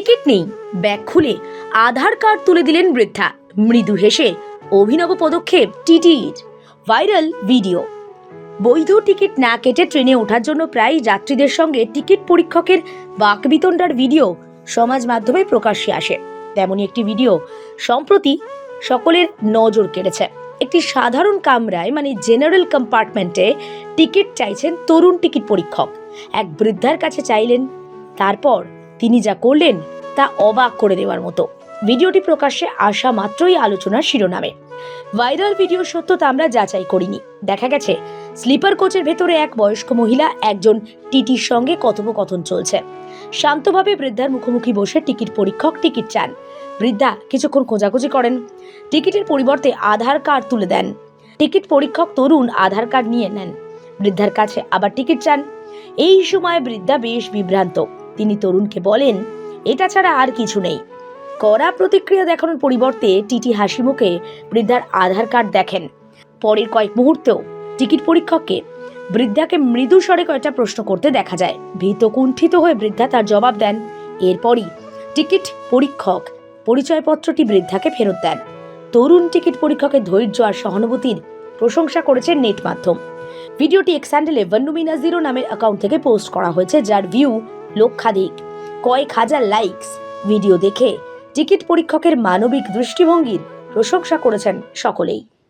Ticket নেই। Bag খুলে আধার card তুলে দিলেন বৃদ্ধা। মৃদু হেসে, অভিনব পদক্ষেপ টিটির ভাইরাল ভিডিও। বৈধ টিকিট না কেটে ট্রেনে ওঠার জন্য প্রায় যাত্রীদের সঙ্গে টিকিট পরীক্ষকের বাকবিতণ্ডার ভিডিও সমাজ মাধ্যমে প্রকাশ্যে আসে। তেমনই একটি ভিডিও সম্প্রতি সকলের নজর কেড়েছে। একটি সাধারণ কামরায় মানে জেনারেল কম্পার্টমেন্টে, টিকিট চাইছেন তরুণ টিকিট পরীক্ষক। এক বৃদ্ধার কাছে চাইলেন, তারপর তিনি যা করলেন তা অবাক করে দেওয়ার মতো। ভিডিওটি প্রকাশ্যে আসা মাত্রই আলোচনার শিরোনামে। ভাইরাল ভিডিও সত্যতা আমরা যাচাই করিনি। দেখা গেছে, স্লিপার কোচের ভেতরে এক বয়স্ক মহিলা একজন টিটির সঙ্গে কথোপকথন চলছে। শান্তভাবে বৃদ্ধার মুখোমুখি বসে টিকিট পরীক্ষক টিকিট চান। বৃদ্ধা কিছুক্ষণ খোঁজাখুঁজি করেন। টিকিটের পরিবর্তে আধার কার্ড তুলে দেন। টিকিট পরীক্ষক তরুণ আধার কার্ড নিয়ে নেন। বৃদ্ধার কাছে আবার টিকিট চান। এই সময় বৃদ্ধা বেশ বিভ্রান্ত। তিনি তরুণকে বলেন, এটা ছাড়া আর কিছু নেই। কড়া প্রতিক্রিয়া দেখানোর পরিবর্তে টিটি হাসি মুখে বৃদ্ধার আধার কার্ড দেখেন। পরের কয়েক মুহূর্তেও টিকিট পরীক্ষককে বৃদ্ধাকে মৃদু স্বরে কয়েকটা প্রশ্ন করতে দেখা যায়। ভীত কুণ্ঠিত হয়ে বৃদ্ধা তার জবাব দেন, এরপরই টিকিট পরীক্ষক পরিচয়পত্রটি বৃদ্ধাকে ফেরত দেন। তরুণ টিকিট পরীক্ষকের ধৈর্য আর সহানুভূতির প্রশংসা করেছে নেট মাধ্যম। ভিডিওটি এক্স হ্যান্ডেলে ভন্নুমিনা জিরো নামের অ্যাকাউন্ট থেকে পোস্ট করা হয়েছে, যার ভিউ লক্ষাধিক কয়েক হাজার লাইকস ভিডিও দেখে টিকিট পরীক্ষকের মানবিক দৃষ্টিভঙ্গির প্রশংসা করেছেন সকলেই।